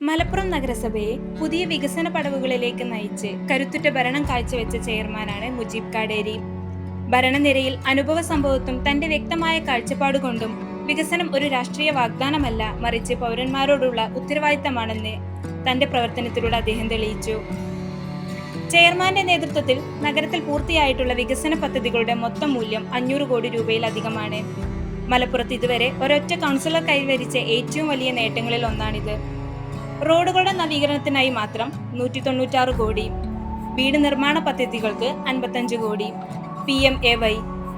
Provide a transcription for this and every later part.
മലപ്പുറം നഗരസഭയെ പുതിയ വികസന പടവുകളിലേക്ക് നയിച്ച് കരുത്തുറ്റ ഭരണം കാഴ്ചവെച്ച ചെയർമാനാണ് മുജീബ് കാടേരി. ഭരണനിരയിൽ അനുഭവ സംഭവത്തും തന്റെ വ്യക്തമായ കാഴ്ചപ്പാടുകൊണ്ടും വികസനം ഒരു രാഷ്ട്രീയ വാഗ്ദാനമല്ല മറിച്ച് പൗരന്മാരോടുള്ള ഉത്തരവാദിത്തമാണെന്ന് തന്റെ പ്രവർത്തനത്തിലൂടെ അദ്ദേഹം തെളിയിച്ചു. ചെയർമാന്റെ നേതൃത്വത്തിൽ നഗരത്തിൽ പൂർത്തിയായിട്ടുള്ള വികസന പദ്ധതികളുടെ മൊത്തം മൂല്യം അഞ്ഞൂറ് കോടി രൂപയിലധികമാണ്. മലപ്പുറത്ത് ഇതുവരെ ഒരൊറ്റ കൗൺസിലർ കൈവരിച്ച ഏറ്റവും വലിയ നേട്ടങ്ങളിൽ ഒന്നാണിത്. റോഡുകളുടെ നവീകരണത്തിനായി മാത്രം നൂറ്റി തൊണ്ണൂറ്റാറ് കോടി. വീട് നിർമ്മാണ പദ്ധതികൾക്ക് അൻപത്തഞ്ച് കോടി. പി എം എ വൈ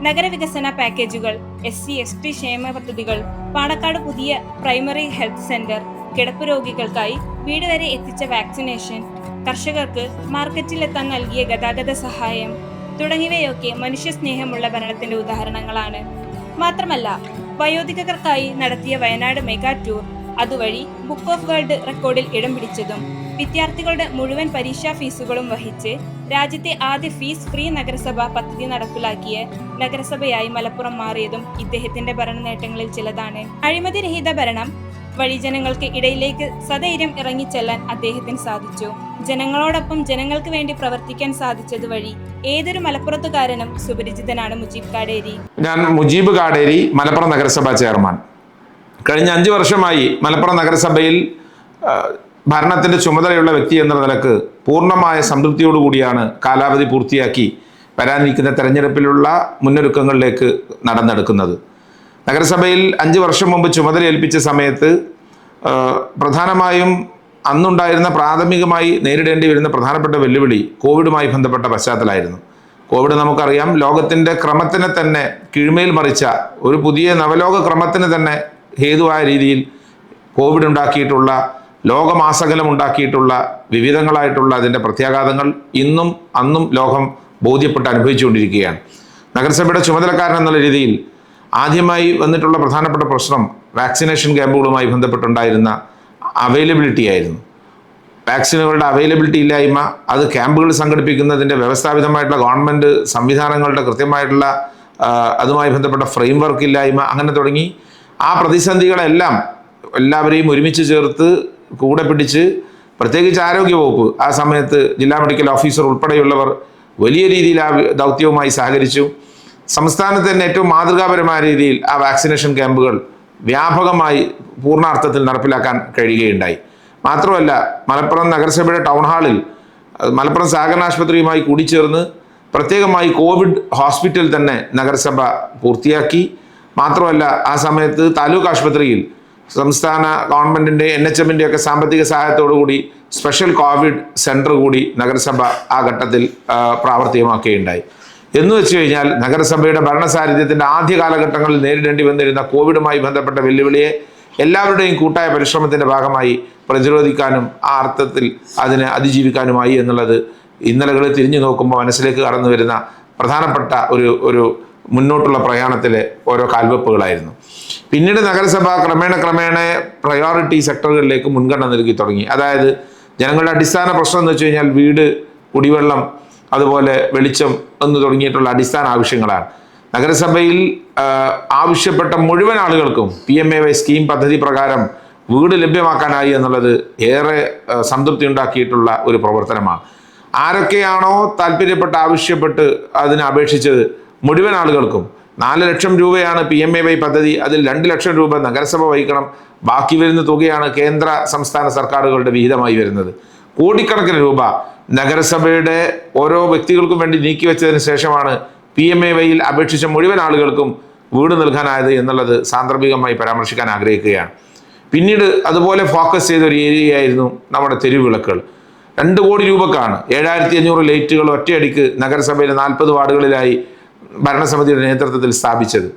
നഗരവികസന പാക്കേജുകൾ എസ് സി എസ് ടി ക്ഷേമ പദ്ധതികൾ പാണക്കാട് പുതിയ പ്രൈമറി ഹെൽത്ത് സെന്റർ കിടപ്പ് രോഗികൾക്കായി വീട് വരെ എത്തിച്ച വാക്സിനേഷൻ കർഷകർക്ക് മാർക്കറ്റിലെത്താൻ നൽകിയ ഗതാഗത സഹായം തുടങ്ങിയവയൊക്കെ മനുഷ്യസ്നേഹമുള്ള ഭരണത്തിന്റെ ഉദാഹരണങ്ങളാണ്. മാത്രമല്ല വയോധികർക്കായി നടത്തിയ വയനാട് മെഗാ ടൂർ അതുവഴി ബുക്ക് ഓഫ് വേൾഡ് റെക്കോർഡിൽ ഇടം പിടിച്ചതും വിദ്യാർത്ഥികളുടെ മുഴുവൻ പരീക്ഷാ ഫീസുകളും വഹിച്ച് രാജ്യത്തെ ആദ്യ ഫീസ് ഫ്രീ നഗരസഭ പദ്ധതി നടപ്പിലാക്കിയ നഗരസഭയായി മലപ്പുറം മാറിയതും ഇദ്ദേഹത്തിന്റെ ഭരണ നേട്ടങ്ങളിൽ ചിലതാണ്. അഴിമതിരഹിത ഭരണം വഴി ജനങ്ങൾക്ക് ഇടയിലേക്ക് സധൈര്യം ഇറങ്ങിച്ചെല്ലാൻ അദ്ദേഹത്തിന് സാധിച്ചു. ജനങ്ങളോടൊപ്പം ജനങ്ങൾക്ക് വേണ്ടി പ്രവർത്തിക്കാൻ സാധിച്ചത് വഴി ഏതൊരു മലപ്പുറത്തുകാരനും സുപരിചിതനാണ് മുജീബ് കാടേരി. ഞാൻ മുജീബ് കാടേരി മലപ്പുറം നഗരസഭാ ചെയർമാൻ. കഴിഞ്ഞ അഞ്ച് വർഷമായി മലപ്പുറം നഗരസഭയിൽ ഭരണത്തിന്റെ ചുമതലയുള്ള വ്യക്തി എന്ന നിലയ്ക്ക് പൂർണമായ സംതൃപ്തിയോടുകൂടിയാണ് കാലാവധി പൂർത്തിയാക്കി വരാനിരിക്കുന്ന തെരഞ്ഞെടുപ്പിലുള്ള മുന്നൊരുക്കങ്ങളിലേക്ക് നടന്നെടുക്കുന്നത്. നഗരസഭയിൽ അഞ്ച് വർഷം മുമ്പ് ചുമതല ഏൽപ്പിച്ച സമയത്ത് പ്രധാനമായും അന്നുണ്ടായിരുന്ന പ്രാഥമികമായി നേരിടേണ്ടി വരുന്ന പ്രധാനപ്പെട്ട വെല്ലുവിളി കോവിഡുമായി ബന്ധപ്പെട്ട പശ്ചാത്തലമായിരുന്നു. കോവിഡ് നമുക്കറിയാം ലോകത്തിന്റെ ക്രമത്തിനെ തന്നെ കീഴ്മയിൽ മറിച്ച ഒരു പുതിയ നവലോക ക്രമത്തിന് തന്നെ ഹേതുവായ രീതിയിൽ കോവിഡ് ഉണ്ടാക്കിയിട്ടുള്ള ലോകമാസകലം ഉണ്ടാക്കിയിട്ടുള്ള വിവിധങ്ങളായിട്ടുള്ള അതിന്റെ പ്രത്യാഘാതങ്ങൾ ഇന്നും അന്നും ലോകം ബോധ്യപ്പെട്ട് അനുഭവിച്ചുകൊണ്ടിരിക്കുകയാണ്. നഗരസഭയുടെ ചുമതലക്കാരൻ എന്നുള്ള രീതിയിൽ ആദ്യമായി വന്നിട്ടുള്ള പ്രധാനപ്പെട്ട പ്രശ്നം വാക്സിനേഷൻ ക്യാമ്പുകളുമായി ബന്ധപ്പെട്ടുണ്ടായിരുന്ന അവൈലബിലിറ്റി ആയിരുന്നു. വാക്സിനുകളുടെ അവൈലബിലിറ്റി ഇല്ലായ്മ അത് ക്യാമ്പുകൾ സംഘടിപ്പിക്കുന്നതിന്റെ വ്യവസ്ഥാപിതമായിട്ടുള്ള ഗവൺമെന്റ് സംവിധാനങ്ങളുടെ കൃത്യമായിട്ടുള്ള അതുമായി ബന്ധപ്പെട്ട ഫ്രെയിം വർക്ക് ഇല്ലായ്മ അങ്ങനെ തുടങ്ങി ആ പ്രതിസന്ധികളെല്ലാം എല്ലാവരെയും ഒരുമിച്ച് ചേർത്ത് കൂടെ പിടിച്ച് പ്രത്യേകിച്ച് ആരോഗ്യവകുപ്പ് ആ സമയത്ത് ജില്ലാ മെഡിക്കൽ ഓഫീസർ ഉൾപ്പെടെയുള്ളവർ വലിയ രീതിയിൽ ആ ദൗത്യവുമായി സഹകരിച്ചു. സംസ്ഥാനത്ത് തന്നെ ഏറ്റവും മാതൃകാപരമായ രീതിയിൽ ആ വാക്സിനേഷൻ ക്യാമ്പുകൾ വ്യാപകമായി പൂർണാർത്ഥത്തിൽ നടപ്പിലാക്കാൻ കഴിയുകയുണ്ടായി. മാത്രമല്ല മലപ്പുറം നഗരസഭയുടെ ടൗൺ ഹാളിൽ മലപ്പുറം സഹകരണ ആശുപത്രിയുമായി കൂടിച്ചേർന്ന് പ്രത്യേകമായി കോവിഡ് ഹോസ്പിറ്റൽ തന്നെ നഗരസഭ പൂർത്തിയാക്കി. മാത്രമല്ല ആ സമയത്ത് താലൂക്ക് ആശുപത്രിയിൽ സംസ്ഥാന ഗവൺമെന്റിന്റെ എൻ എച്ച് എമ്മിന്റെ ഒക്കെ സാമ്പത്തിക സഹായത്തോടുകൂടി സ്പെഷ്യൽ കോവിഡ് സെന്റർ കൂടി നഗരസഭ ആ ഘട്ടത്തിൽ പ്രാവർത്തികമാക്കുകയുണ്ടായി. എന്ന് വെച്ച് കഴിഞ്ഞാൽ നഗരസഭയുടെ ഭരണസാരഥ്യത്തിന്റെ ആദ്യ കാലഘട്ടങ്ങളിൽ നേരിടേണ്ടി വന്നിരുന്ന കോവിഡുമായി ബന്ധപ്പെട്ട വെല്ലുവിളിയെ എല്ലാവരുടെയും കൂട്ടായ പരിശ്രമത്തിന്റെ ഭാഗമായി പ്രതിരോധിക്കാനും ആ അർത്ഥത്തിൽ അതിനെ അതിജീവിക്കാനുമായി എന്നുള്ളത് ഇന്നലകളിൽ തിരിഞ്ഞു നോക്കുമ്പോൾ മനസ്സിലേക്ക് കടന്നു വരുന്ന പ്രധാനപ്പെട്ട ഒരു ഒരു മുന്നോട്ടുള്ള പ്രയാണത്തിലെ ഓരോ കാൽവെപ്പുകളായിരുന്നു. പിന്നീട് നഗരസഭ ക്രമേണ ക്രമേണ പ്രയോറിറ്റി സെക്ടറുകളിലേക്ക് മുൻഗണന നൽകി തുടങ്ങി. അതായത് ജനങ്ങളുടെ അടിസ്ഥാന പ്രശ്നം എന്ന് വെച്ച് കഴിഞ്ഞാൽ വീട് കുടിവെള്ളം അതുപോലെ വെളിച്ചം എന്ന് തുടങ്ങിയിട്ടുള്ള അടിസ്ഥാന ആവശ്യങ്ങളാണ്. നഗരസഭയിൽ ആവശ്യപ്പെട്ട മുഴുവൻ ആളുകൾക്കും P M A Y scheme പദ്ധതി പ്രകാരം വീട് ലഭ്യമാക്കാനായി എന്നുള്ളത് ഏറെ സംതൃപ്തി ഉണ്ടാക്കിയിട്ടുള്ള ഒരു പ്രവർത്തനമാണ്. ആരൊക്കെയാണോ താല്പര്യപ്പെട്ട് ആവശ്യപ്പെട്ട് അതിനെ അപേക്ഷിച്ചത്? മുഴുവൻ ആളുകൾക്കും. നാല് ലക്ഷം രൂപയാണ് പി എം എ വൈ പദ്ധതി. അതിൽ രണ്ട് ലക്ഷം രൂപ നഗരസഭ വഹിക്കണം. ബാക്കി വരുന്ന തുകയാണ് കേന്ദ്ര സംസ്ഥാന സർക്കാരുകളുടെ വിഹിതമായി വരുന്നത്. കോടിക്കണക്കിന് രൂപ നഗരസഭയുടെ ഓരോ വ്യക്തികൾക്കും വേണ്ടി നീക്കി നീക്കിവെച്ചതിന് ശേഷമാണ് പി എം എ വൈയിൽ അപേക്ഷിച്ച മുഴുവൻ ആളുകൾക്കും വീട് നൽകാനായത് എന്നുള്ളത് സാന്ദർഭികമായി പരാമർശിക്കാൻ ആഗ്രഹിക്കുകയാണ്. പിന്നീട് അതുപോലെ ഫോക്കസ് ചെയ്ത ഒരു ഏരിയയായിരുന്നു നമ്മുടെ തെരുവിളക്കുകൾ. രണ്ട് കോടി രൂപക്കാണ്. ഏഴായിരത്തി അഞ്ഞൂറ് ലൈറ്റുകൾ ഒറ്റയടിക്ക് നഗരസഭയിലെ നാൽപ്പത് വാർഡുകളിലായി ഭരണസമിതിയുടെ നേതൃത്വത്തിൽ സ്ഥാപിച്ചത്.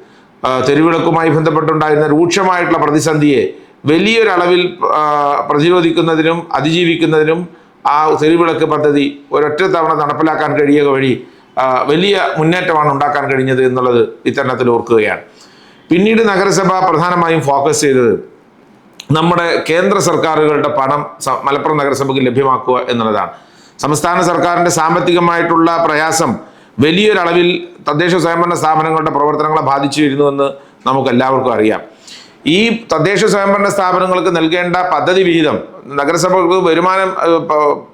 തെരുവിളക്കുമായി ബന്ധപ്പെട്ടുണ്ടായിരുന്ന രൂക്ഷമായിട്ടുള്ള പ്രതിസന്ധിയെ വലിയൊരളവിൽ പ്രതിരോധിക്കുന്നതിനും അതിജീവിക്കുന്നതിനും ആ തെരുവിളക്ക് പദ്ധതി ഒരൊറ്റ തവണ നടപ്പിലാക്കാൻ കഴിയുക വഴി വലിയ മുന്നേറ്റമാണ് ഉണ്ടാക്കാൻ കഴിഞ്ഞത് എന്നുള്ളത് ഇത്തരണത്തിൽ ഓർക്കുകയാണ്. പിന്നീട് നഗരസഭ പ്രധാനമായും ഫോക്കസ് ചെയ്തത് നമ്മുടെ കേന്ദ്ര സർക്കാരുകളുടെ പണം മലപ്പുറം നഗരസഭയ്ക്ക് ലഭ്യമാക്കുക എന്നുള്ളതാണ്. സംസ്ഥാന സർക്കാരിന്റെ സാമ്പത്തികമായിട്ടുള്ള പ്രയാസം വലിയൊരളവിൽ തദ്ദേശ സ്വയംഭരണ സ്ഥാപനങ്ങളുടെ പ്രവർത്തനങ്ങളെ ബാധിച്ചിരുന്നുവെന്ന് നമുക്ക് എല്ലാവർക്കും അറിയാം. ഈ തദ്ദേശ സ്വയംഭരണ സ്ഥാപനങ്ങൾക്ക് നൽകേണ്ട പദ്ധതി വിഹിതം നഗരസഭകൾക്ക് വരുമാനം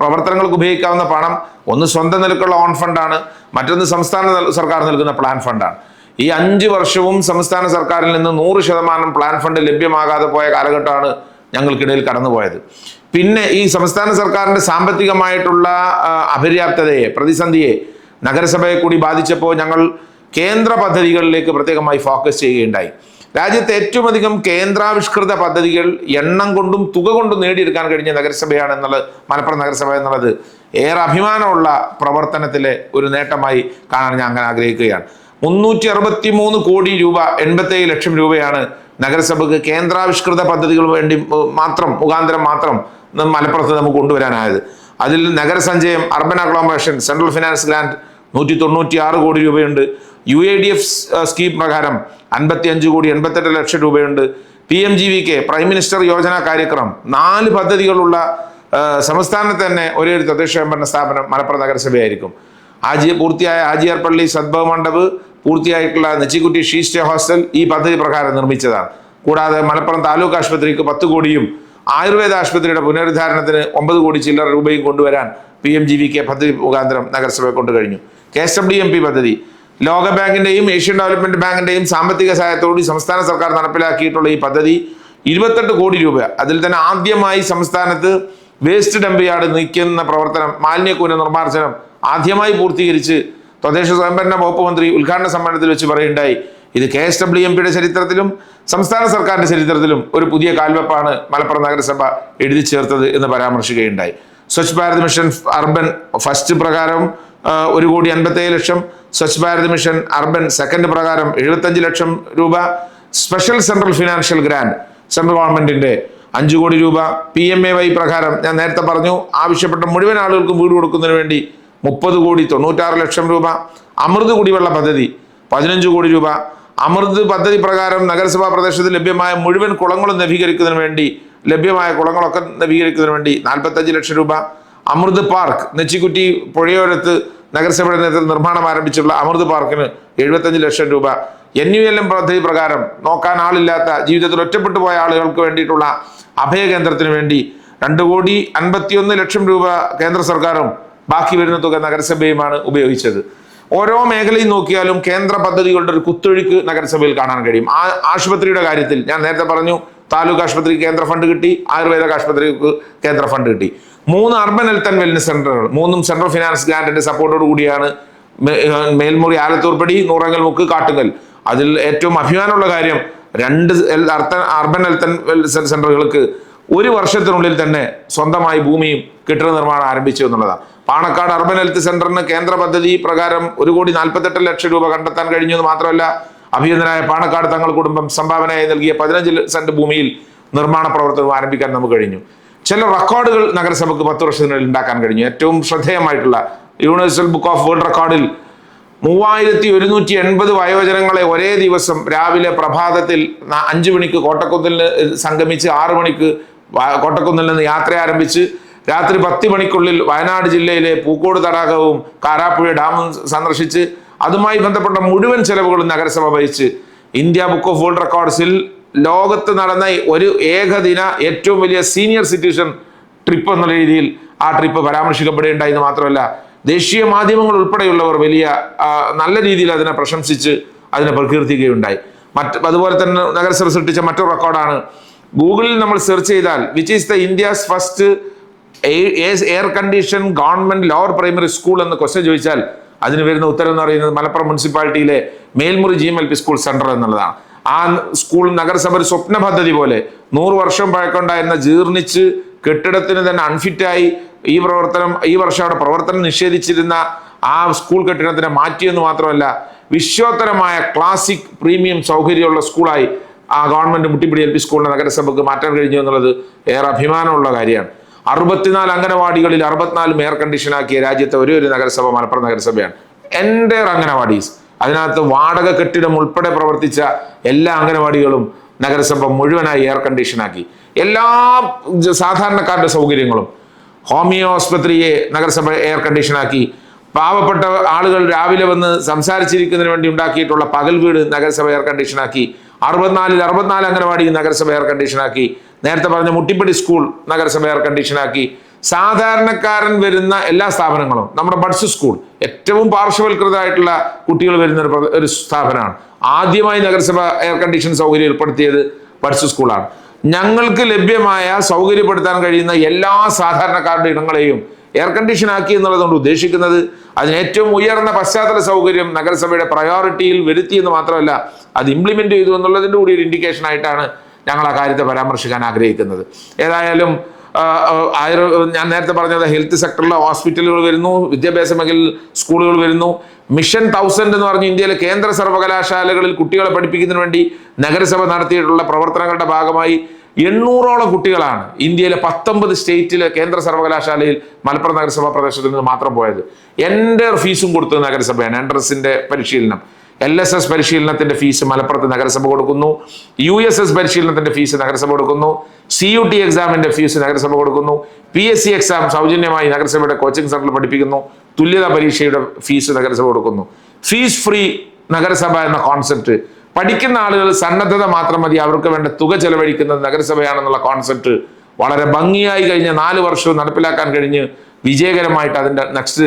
പ്രവർത്തനങ്ങൾക്ക് ഉപയോഗിക്കാവുന്ന പണം ഒന്ന് സ്വന്തം നിലക്കുള്ള ഓൺ ഫണ്ടാണ് മറ്റൊന്ന് സംസ്ഥാന സർക്കാർ നൽകുന്ന പ്ലാൻ ഫണ്ടാണ്. ഈ അഞ്ച് വർഷവും സംസ്ഥാന സർക്കാരിൽ നിന്ന് നൂറ് ശതമാനം പ്ലാൻ ഫണ്ട് ലഭ്യമാകാതെ പോയ കാലഘട്ടമാണ് ഞങ്ങൾക്കിടയിൽ കടന്നുപോയത്. പിന്നെ ഈ സംസ്ഥാന സർക്കാരിന്റെ സാമ്പത്തികമായിട്ടുള്ള അപര്യാപ്തതയെ പ്രതിസന്ധിയെ നഗരസഭയെ കൂടി ബാധിച്ചപ്പോൾ ഞങ്ങൾ കേന്ദ്ര പദ്ധതികളിലേക്ക് പ്രത്യേകമായി ഫോക്കസ് ചെയ്യുകയുണ്ടായി. രാജ്യത്തെ ഏറ്റവും അധികം കേന്ദ്രാവിഷ്കൃത പദ്ധതികൾ എണ്ണം കൊണ്ടും തുക കൊണ്ടും നേടിയെടുക്കാൻ കഴിഞ്ഞ നഗരസഭയാണ് എന്നുള്ളത് മലപ്പുറം നഗരസഭ എന്നുള്ളത് ഏറെ അഭിമാനമുള്ള പ്രവർത്തനത്തിലെ ഒരു നേട്ടമായി കാണാൻ ഞാൻ അങ്ങനെ ആഗ്രഹിക്കുകയാണ്. മുന്നൂറ്റി അറുപത്തി മൂന്ന് കോടി രൂപ എൺപത്തേഴ് ലക്ഷം രൂപയാണ് നഗരസഭയ്ക്ക് കേന്ദ്രാവിഷ്കൃത പദ്ധതികൾ വേണ്ടി മാത്രം മുഖാന്തരം മാത്രം മലപ്പുറത്ത് നമുക്ക് കൊണ്ടുവരാനായത്. അതിൽ നഗരസഞ്ചയം urban agglomeration central finance grant നൂറ്റി തൊണ്ണൂറ്റി ആറ് കോടി രൂപയുണ്ട്. U A D F scheme പ്രകാരം അൻപത്തി അഞ്ച് കോടി എൺപത്തെട്ട് ലക്ഷം രൂപയുണ്ട്. P M G V K prime minister Yojana കാര്യക്രമം നാല് പദ്ധതികളുള്ള സംസ്ഥാനത്ത് തന്നെ ഒരേ ഒരു തദ്ദേശ സ്വയംഭരണ സ്ഥാപനം മലപ്പുറം നഗരസഭയായിരിക്കും. ആജി പൂർത്തിയായ ആജിയാർ പള്ളി സദ്ഭവ മണ്ഡപ് പൂർത്തിയായിട്ടുള്ള നെച്ചിക്കുട്ടി ഷീ സ്റ്റേ ഹോസ്റ്റൽ ഈ പദ്ധതി പ്രകാരം നിർമ്മിച്ചതാണ്. കൂടാതെ മലപ്പുറം താലൂക്ക് ആശുപത്രിക്ക് പത്ത് കോടിയും ആയുർവേദ ആശുപത്രിയുടെ പുനരുദ്ധാരണത്തിന് ഒമ്പത് കോടി ചില്ലറ രൂപയും കൊണ്ടുവരാൻ P M G V K പദ്ധതി മുഖാന്തരം നഗരസഭ കൊണ്ടു കഴിഞ്ഞു K S D M P പദ്ധതി. ലോക ബാങ്കിന്റെയും ഏഷ്യൻ ഡെവലപ്മെന്റ് ബാങ്കിന്റെയും സാമ്പത്തിക സഹായത്തോടെ സംസ്ഥാന സർക്കാർ നടപ്പിലാക്കിയിട്ടുള്ള ഈ പദ്ധതി ഇരുപത്തെട്ട് കോടി രൂപ. അതിൽ തന്നെ ആദ്യമായി സംസ്ഥാനത്ത് വേസ്റ്റ് ഡംപ് യാർഡ് നീക്കുന്ന പ്രവർത്തനം മാലിന്യക്കൂന നിർമ്മാർജനം ആദ്യമായി പൂർത്തീകരിച്ച് തദ്ദേശ സ്വയംഭരണ വകുപ്പ് മന്ത്രി ഉദ്ഘാടന സമ്മേളനത്തിൽ വെച്ച് പറയുണ്ടായി ഇത് കെ എസ് ഡബ്ല്യു എം പിയുടെ ചരിത്രത്തിലും സംസ്ഥാന സർക്കാരിന്റെ ചരിത്രത്തിലും ഒരു പുതിയ കാൽവെപ്പാണ് മലപ്പുറം നഗരസഭ എഴുതി ചേർത്തത് എന്ന് പരാമർശിക്കുകയുണ്ടായി. Swachh Bharat mission urban first പ്രകാരം ഒരു കോടി അൻപത്തേഴ് ലക്ഷം Swachh Bharat mission urban second പ്രകാരം എഴുപത്തഞ്ച് ലക്ഷം രൂപ special central financial grant central ഗവൺമെന്റിന്റെ അഞ്ചു കോടി രൂപ പി എം എ വൈ പ്രകാരം ഞാൻ നേരത്തെ പറഞ്ഞു. ആവശ്യപ്പെട്ട മുഴുവൻ ആളുകൾക്കും വീട് കൊടുക്കുന്നതിന് വേണ്ടി മുപ്പത് കോടി തൊണ്ണൂറ്റാറ് ലക്ഷം രൂപ അമൃത് കുടിവെള്ള പദ്ധതി പതിനഞ്ച് കോടി രൂപ അമൃത് പദ്ധതി പ്രകാരം നഗരസഭാ പ്രദേശത്ത് ലഭ്യമായ മുഴുവൻ കുളങ്ങളും നവീകരിക്കുന്നതിന് വേണ്ടി ലഭ്യമായ കുളങ്ങളൊക്കെ നവീകരിക്കുന്നതിന് വേണ്ടി നാൽപ്പത്തഞ്ച് ലക്ഷം രൂപ അമൃത് പാർക്ക് നെച്ചിക്കുറ്റി പുഴയോരത്ത് നഗരസഭയുടെ നേതൃത്വത്തിൽ നിർമ്മാണം ആരംഭിച്ചിട്ടുള്ള അമൃത് പാർക്കിന് എഴുപത്തഞ്ച് ലക്ഷം രൂപ. എൻ യു എൽ എം പദ്ധതി പ്രകാരം നോക്കാൻ ആളില്ലാത്ത ജീവിതത്തിൽ ഒറ്റപ്പെട്ടു പോയ ആളുകൾക്ക് വേണ്ടിയിട്ടുള്ള അഭയകേന്ദ്രത്തിന് വേണ്ടി രണ്ട് കോടി അൻപത്തിയൊന്ന് ലക്ഷം രൂപ കേന്ദ്ര സർക്കാരും ബാക്കി വരുന്ന തുക നഗരസഭയുമാണ് ഉപയോഗിച്ചത്. ഓരോ മേഖലയും നോക്കിയാലും കേന്ദ്ര പദ്ധതികളുടെ ഒരു കുത്തൊഴുക്ക് നഗരസഭയിൽ കാണാൻ കഴിയും. ആ ആശുപത്രിയുടെ കാര്യത്തിൽ ഞാൻ നേരത്തെ പറഞ്ഞു താലൂക്ക് ആശുപത്രിക്ക് കേന്ദ്ര ഫണ്ട് കിട്ടി ആയുർവേദ ആശുപത്രിക്ക് കേന്ദ്ര ഫണ്ട് കിട്ടി. മൂന്ന് അർബൻ ഹെൽത്ത് ആൻഡ് വെൽനസ് സെന്ററുകൾ മൂന്നും സെൻട്രൽ ഫിനാൻസ് ഗ്രാൻഡിന്റെ സപ്പോർട്ടോട് കൂടിയാണ് മേൽമുറി ആലത്തൂർപ്പടി നൂറങ്ങൽ മുക്ക് കാട്ടുകൽ അതിൽ ഏറ്റവും അഭിമാനമുള്ള കാര്യം രണ്ട് അർബൻ ഹെൽത്ത് ആൻഡ് വെൽനസ് സെന്ററുകൾക്ക് ഒരു വർഷത്തിനുള്ളിൽ തന്നെ സ്വന്തമായി ഭൂമിയും കെട്ടിട നിർമ്മാണം ആരംഭിച്ചു എന്നുള്ളതാണ്. പാണക്കാട് അർബൻ ഹെൽത്ത് സെന്ററിന് കേന്ദ്ര പദ്ധതി പ്രകാരം ഒരു കോടി നാൽപ്പത്തെട്ട് ലക്ഷം രൂപ കണ്ടെത്താൻ കഴിഞ്ഞു എന്ന് മാത്രമല്ല അഭിനന്ദനായ പാണക്കാട് തങ്ങൾ കുടുംബം സംഭാവനയായി നൽകിയ പതിനഞ്ച് സെന്റ് ഭൂമിയിൽ നിർമ്മാണ പ്രവർത്തനം ആരംഭിക്കാൻ നമുക്ക് കഴിഞ്ഞു. ചില റെക്കോർഡുകൾ നഗരസഭയ്ക്ക് പത്ത് വർഷത്തിനുള്ളിൽ ഉണ്ടാക്കാൻ കഴിഞ്ഞു. ഏറ്റവും ശ്രദ്ധേയമായിട്ടുള്ള യൂണിവേഴ്സൽ ബുക്ക് ഓഫ് വേൾഡ് റെക്കോർഡിൽ മൂവായിരത്തി ഒരുന്നൂറ്റി എൺപത് വയോജനങ്ങളെ ഒരേ ദിവസം രാവിലെ പ്രഭാതത്തിൽ അഞ്ച് മണിക്ക് കോട്ടക്കുന്നിൽ സംഗമിച്ച് ആറു മണിക്ക് കോട്ടക്കുന്നിൽ നിന്ന് യാത്ര ആരംഭിച്ച് രാത്രി പത്ത് മണിക്കുള്ളിൽ വയനാട് ജില്ലയിലെ പൂക്കോട് തടാകവും കാരാപ്പുഴ ഡാമും സന്ദർശിച്ച് അതുമായി ബന്ധപ്പെട്ട മുഴുവൻ ചെലവുകളും നഗരസഭ വഹിച്ച് ഇന്ത്യ ബുക്ക് ഓഫ് വേൾഡ് റെക്കോർഡ്സിൽ ലോകത്ത് നടന്ന ഒരു ഏകദിന ഏറ്റവും വലിയ സീനിയർ സിറ്റിസൺ ട്രിപ്പ് എന്ന രീതിയിൽ ആ ട്രിപ്പ് പരാമർശിക്കപ്പെടുകയുണ്ടായി എന്ന് മാത്രമല്ല ദേശീയ മാധ്യമങ്ങൾ ഉൾപ്പെടെയുള്ളവർ വലിയ നല്ല രീതിയിൽ അതിനെ പ്രശംസിച്ച് അതിനെ പ്രകീർത്തിക്കുകയുണ്ടായി. മറ്റ് അതുപോലെ തന്നെ നഗരസഭ സൃഷ്ടിച്ച മറ്റൊരു റെക്കോർഡാണ്. ഗൂഗിളിൽ നമ്മൾ സെർച്ച് ചെയ്താൽ which is the India's first air condition government lower primary school എന്ന് ക്വസ്റ്റ്യൻ ചോദിച്ചാൽ അതിന് വരുന്ന ഉത്തരം എന്ന് പറയുന്നത് മലപ്പുറം മുനിസിപ്പാലിറ്റിയിലെ Melmuri G M L P school centre എന്നുള്ളതാണ്. ആ സ്കൂൾ നഗരസഭ ഒരു സ്വപ്ന പദ്ധതി പോലെ നൂറ് വർഷം പഴക്കമുണ്ടായിരുന്ന ജീർണിച്ച് കെട്ടിടത്തിന് തന്നെ അൺഫിറ്റായി ഈ പ്രവർത്തനം ഈ വർഷം അവിടെ പ്രവർത്തനം നിഷേധിച്ചിരുന്ന ആ സ്കൂൾ കെട്ടിടത്തിനെ മാറ്റിയെന്ന് മാത്രമല്ല വിശ്വോത്തരമായ ക്ലാസിക് പ്രീമിയം സൗകര്യമുള്ള സ്കൂളായി ആ ഗവൺമെന്റ് മുട്ടിപ്പിടി എൽ പി സ്കൂളിനെ നഗരസഭയ്ക്ക് മാറ്റാൻ കഴിഞ്ഞു എന്നുള്ളത് ഏറെ അഭിമാനമുള്ള കാര്യമാണ്. അറുപത്തിനാല് അംഗനവാടികളിൽ അറുപത്തിനാലും എയർ കണ്ടീഷനാക്കിയ രാജ്യത്തെ ഒരേ ഒരു നഗരസഭ മലപ്പുറം നഗരസഭയാണ്. എന്റെ അംഗനവാടീസ് അതിനകത്ത് വാടക കെട്ടിടം ഉൾപ്പെടെ പ്രവർത്തിച്ച എല്ലാ അംഗനവാടികളും നഗരസഭ മുഴുവനായി എയർ കണ്ടീഷൻ ആക്കി. എല്ലാ സാധാരണക്കാരുടെ സൗകര്യങ്ങളും ഹോമിയോ ആസ്പത്രിയെ നഗരസഭ എയർ കണ്ടീഷനാക്കി പാവപ്പെട്ട ആളുകൾ രാവിലെ വന്ന് സംസാരിച്ചിരിക്കുന്നതിന് വേണ്ടി ഉണ്ടാക്കിയിട്ടുള്ള പകൽ വീട് നഗരസഭ എയർ കണ്ടീഷനാക്കി അറുപത്തിനാലിൽ അറുപത്തിനാല് അംഗനവാടി നഗരസഭ എയർ കണ്ടീഷൻ ആക്കി. നേരത്തെ പറഞ്ഞ മുട്ടിപ്പടി സ്കൂൾ നഗരസഭ എയർ കണ്ടീഷനാക്കി സാധാരണക്കാരൻ വരുന്ന എല്ലാ സ്ഥാപനങ്ങളും നമ്മുടെ ബഡ്സ് സ്കൂൾ ഏറ്റവും പാർശ്വവൽകൃതമായിട്ടുള്ള കുട്ടികൾ വരുന്ന ഒരു ഒരു സ്ഥാപനമാണ്. ആദ്യമായി നഗരസഭ എയർ കണ്ടീഷൻ സൗകര്യം ഏർപ്പെടുത്തിയത് ബഡ്സ് സ്കൂളാണ്. ഞങ്ങൾക്ക് ലഭ്യമായ സൗകര്യപ്പെടുത്താൻ കഴിയുന്ന എല്ലാ സാധാരണക്കാരുടെ ഇടങ്ങളെയും എയർ കണ്ടീഷൻ ആക്കി എന്നുള്ളതുകൊണ്ട് ഉദ്ദേശിക്കുന്നത് അതിന് ഏറ്റവും ഉയർന്ന പശ്ചാത്തല സൗകര്യം നഗരസഭയുടെ പ്രയോറിറ്റിയിൽ വരുത്തി എന്ന് മാത്രമല്ല അത് ഇംപ്ലിമെന്റ് ചെയ്തു എന്നുള്ളതിന്റെ കൂടി ഒരു ഇൻഡിക്കേഷൻ ആയിട്ടാണ് ഞങ്ങൾ ആ കാര്യത്തെ പരാമർശിക്കാൻ ആഗ്രഹിക്കുന്നത്. ഏതായാലും ആയുർ ഞാൻ നേരത്തെ പറഞ്ഞത് ഹെൽത്ത് സെക്ടറിലെ ഹോസ്പിറ്റലുകൾ വരുന്നു വിദ്യാഭ്യാസ മേഖലയിൽ സ്കൂളുകൾ വരുന്നു. മിഷൻ തൗസൻഡ് എന്ന് പറഞ്ഞ് ഇന്ത്യയിലെ കേന്ദ്ര സർവകലാശാലകളിൽ കുട്ടികളെ പഠിപ്പിക്കുന്നതിന് വേണ്ടി നഗരസഭ നടത്തിയിട്ടുള്ള പ്രവർത്തനങ്ങളുടെ ഭാഗമായി എണ്ണൂറോളം കുട്ടികളാണ് ഇന്ത്യയിലെ പത്തൊമ്പത് സ്റ്റേറ്റിലെ കേന്ദ്ര സർവകലാശാലയിൽ മലപ്പുറം നഗരസഭാ പ്രദേശത്ത് നിന്ന് മാത്രം പോയത്. എന്റെ ഫീസും കൊടുത്തത് നഗരസഭയാണ് എൻട്രൻസിന്റെ പരിശീലനം. എൽ എസ് എസ് പരിശീലനത്തിന്റെ ഫീസ് മലപ്പുറത്ത് നഗരസഭ കൊടുക്കുന്നു. യു എസ് എസ് പരിശീലനത്തിന്റെ ഫീസ് നഗരസഭ കൊടുക്കുന്നു. സി യു ടി എക്സാമിന്റെ ഫീസ് നഗരസഭ കൊടുക്കുന്നു. പി എസ് സി എക്സാം സൗജന്യമായി നഗരസഭയുടെ കോച്ചിങ് സെന്ററിൽ പഠിപ്പിക്കുന്നു. തുല്യതാ പരീക്ഷയുടെ ഫീസ് നഗരസഭ കൊടുക്കുന്നു. ഫീസ് ഫ്രീ നഗരസഭ എന്ന കോൺസെപ്റ്റ് പഠിക്കുന്ന ആളുകൾ സന്നദ്ധത മാത്രം മതി. അവർക്ക് വേണ്ട തുക ചെലവഴിക്കുന്നത് നഗരസഭയാണെന്നുള്ള കോൺസെപ്റ്റ് വളരെ ഭംഗിയായി കഴിഞ്ഞ നാല് വർഷവും നടപ്പിലാക്കാൻ കഴിഞ്ഞ് വിജയകരമായിട്ട് അതിന്റെ നെക്സ്റ്റ്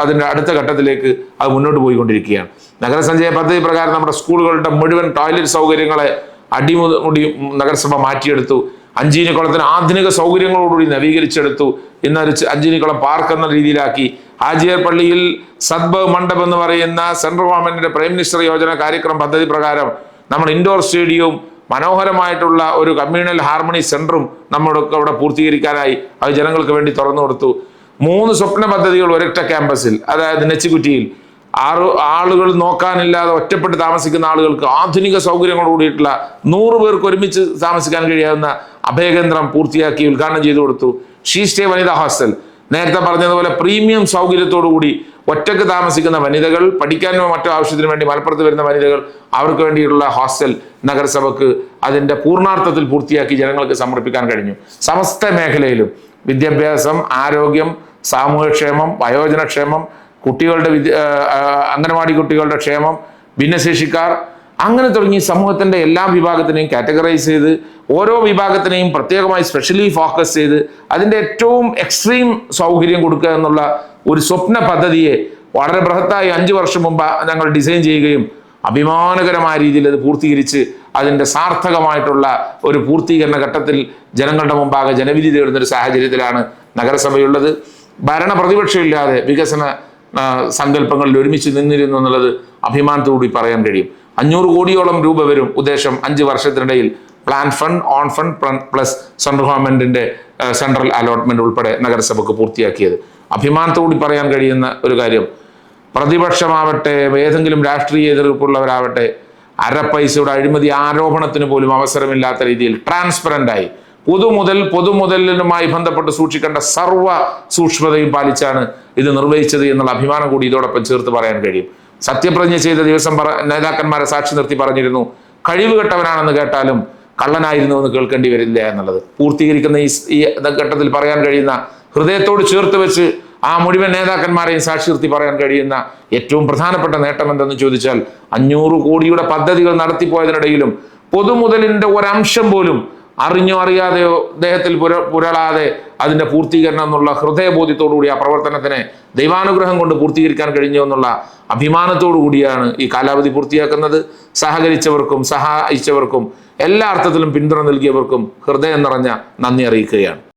അതിന്റെ അടുത്ത ഘട്ടത്തിലേക്ക് അത് മുന്നോട്ട് പോയിക്കൊണ്ടിരിക്കുകയാണ്. നഗരസഞ്ചയ പദ്ധതി പ്രകാരം നമ്മുടെ സ്കൂളുകളുടെ മുഴുവൻ ടോയ്ലറ്റ് സൗകര്യങ്ങളെ അടിമുടി നഗരസഭ മാറ്റിയെടുത്തു. അഞ്ചീനിക്കുളത്തിന് ആധുനിക സൗകര്യങ്ങളോടുകൂടി നവീകരിച്ചെടുത്തു. ഇന്നൊരു ച- അഞ്ചീനിക്കുളം പാർക്ക് എന്ന രീതിയിലാക്കി. ആജിയർ പള്ളിയിൽ സദ്ഭവ് മണ്ഡപം എന്ന് പറയുന്ന സെൻട്രൽ ഗവൺമെന്റിന്റെ പ്രൈം മിനിസ്റ്റർ യോജന കാര്യക്രമ പദ്ധതി പ്രകാരം നമ്മൾ ഇൻഡോർ സ്റ്റേഡിയവും മനോഹരമായിട്ടുള്ള ഒരു കമ്മ്യൂണൽ ഹാർമണി സെന്ററും നമ്മുടെ അവിടെ പൂർത്തീകരിക്കാനായി അത് ജനങ്ങൾക്ക് വേണ്ടി തുറന്നു കൊടുത്തു. മൂന്ന് സ്വപ്ന പദ്ധതികൾ ഒരൊറ്റ ക്യാമ്പസിൽ അതായത് നെച്ചുകുറ്റിയിൽ ആറ് ആളുകൾ നോക്കാനില്ലാതെ ഒറ്റപ്പെട്ട് താമസിക്കുന്ന ആളുകൾക്ക് ആധുനിക സൗകര്യങ്ങളോട് കൂടിയിട്ടുള്ള നൂറ് പേർക്ക് ഒരുമിച്ച് താമസിക്കാൻ കഴിയാവുന്ന അഭയകേന്ദ്രം പൂർത്തിയാക്കി ഉദ്ഘാടനം ചെയ്തു കൊടുത്തു. ഷീ സ്റ്റേ വനിതാ ഹോസ്റ്റൽ. നേരത്തെ പറഞ്ഞതുപോലെ പ്രീമിയം സൗകര്യത്തോടു കൂടി ഒറ്റയ്ക്ക് താമസിക്കുന്ന വനിതകൾ പഠിക്കാനോ മറ്റോ ആവശ്യത്തിന് വേണ്ടി മലപ്പുറത്ത് വരുന്ന വനിതകൾ അവർക്ക് വേണ്ടിയിട്ടുള്ള ഹോസ്റ്റൽ നഗരസഭക്ക് അതിന്റെ പൂർണാർത്ഥത്തിൽ പൂർത്തിയാക്കി ജനങ്ങൾക്ക് സമർപ്പിക്കാൻ കഴിഞ്ഞു. സമസ്ത മേഖലയിലും വിദ്യാഭ്യാസം ആരോഗ്യം സാമൂഹ്യക്ഷേമം വയോജനക്ഷേമം കുട്ടികളുടെ വിദ്യ അംഗനവാടി കുട്ടികളുടെ ക്ഷേമം ഭിന്നശേഷിക്കാർ അങ്ങനെ തുടങ്ങി സമൂഹത്തിന്റെ എല്ലാ വിഭാഗത്തിനെയും കാറ്റഗറൈസ് ചെയ്ത് ഓരോ വിഭാഗത്തിനെയും പ്രത്യേകമായി സ്പെഷ്യലി ഫോക്കസ് ചെയ്ത് അതിന്റെ ഏറ്റവും എക്സ്ട്രീം സൗകര്യം കൊടുക്കുക എന്നുള്ള ഒരു സ്വപ്ന പദ്ധതിയെ വളരെ ബൃഹത്തായി അഞ്ചു വർഷം മുമ്പ് ഞങ്ങൾ ഡിസൈൻ ചെയ്യുകയും അഭിമാനകരമായ രീതിയിൽ അത് പൂർത്തീകരിച്ച് അതിന്റെ സാർത്ഥകമായിട്ടുള്ള ഒരു പൂർത്തീകരണ ഘട്ടത്തിൽ ജനങ്ങളുടെ മുമ്പാകെ ജനവിധി തേടുന്ന ഒരു സാഹചര്യത്തിലാണ് നഗരസഭയുള്ളത്. ഭരണ പ്രതിപക്ഷമില്ലാതെ വികസന സങ്കല്പങ്ങളിൽ ഒരുമിച്ച് നിന്നിരുന്നു എന്നുള്ളത് അഭിമാനത്തോടുകൂടി പറയാൻ കഴിയും. അഞ്ഞൂറ് കോടിയോളം രൂപ വരും ഉദ്ദേശം അഞ്ച് വർഷത്തിനിടയിൽ. Plan fund own fund plus central ഗവൺമെന്റിന്റെ സെൻട്രൽ അലോട്ട്മെന്റ് ഉൾപ്പെടെ നഗരസഭക്ക് പൂർത്തിയാക്കിയത്. അഭിമാനത്തോടി പറയാൻ കഴിയുന്ന ഒരു കാര്യം. പ്രതിപക്ഷമാവട്ടെ ഏതെങ്കിലും രാഷ്ട്രീയ എതിർപ്പുള്ളവരാവട്ടെ അരപ്പൈസയുടെ അഴിമതി ആരോപണത്തിന് പോലും അവസരമില്ലാത്ത രീതിയിൽ ട്രാൻസ്പെറന്റ് ആയി. പൊതുമുതൽ പൊതുമുതലിനുമായി ബന്ധപ്പെട്ട് സൂക്ഷിക്കേണ്ട സർവ സൂക്ഷ്മതയും പാലിച്ചാണ് ഇത് നിർവഹിച്ചത് എന്നുള്ള അഭിമാനം കൂടി ഇതോടൊപ്പം ചേർത്ത് പറയാൻ കഴിയും. സത്യപ്രതിജ്ഞ ചെയ്ത ദിവസം പറ നേതാക്കന്മാരെ സാക്ഷി നിർത്തി പറഞ്ഞിരുന്നു. കഴിവ് കെട്ടവനാണെന്ന് കേട്ടാലും കള്ളനായിരുന്നു എന്ന് കേൾക്കേണ്ടി വരില്ല എന്നുള്ളത്. പൂർത്തീകരിക്കുന്ന ഈ ഈ ഘട്ടത്തിൽ പറയാൻ കഴിയുന്ന ഹൃദയത്തോട് ചേർത്ത് വെച്ച് ആ മുഴുവൻ നേതാക്കന്മാരെയും സാക്ഷി നിർത്തി പറയാൻ കഴിയുന്ന ഏറ്റവും പ്രധാനപ്പെട്ട നേട്ടം എന്തെന്ന് ചോദിച്ചാൽ അഞ്ഞൂറ് കോടിയുടെ പദ്ധതികൾ നടത്തിപ്പോയതിനിടയിലും പൊതുമുതലിന്റെ ഒരംശം പോലും അറിഞ്ഞോ അറിയാതെയോ ദേഹത്തിൽ പുര പുരളാതെ അതിന്റെ പൂർത്തീകരണം എന്നുള്ള ഹൃദയബോധ്യത്തോടുകൂടി ആ പ്രവർത്തനത്തിനെ ദൈവാനുഗ്രഹം കൊണ്ട് പൂർത്തീകരിക്കാൻ കഴിഞ്ഞു എന്നുള്ള അഭിമാനത്തോടു കൂടിയാണ് ഈ കാലാവധി പൂർത്തിയാക്കുന്നത്. സഹകരിച്ചവർക്കും സഹായിച്ചവർക്കും എല്ലാ അർത്ഥത്തിലും പിന്തുണ നൽകിയവർക്കും ഹൃദയം നിറഞ്ഞ നന്ദി അറിയിക്കുകയാണ്.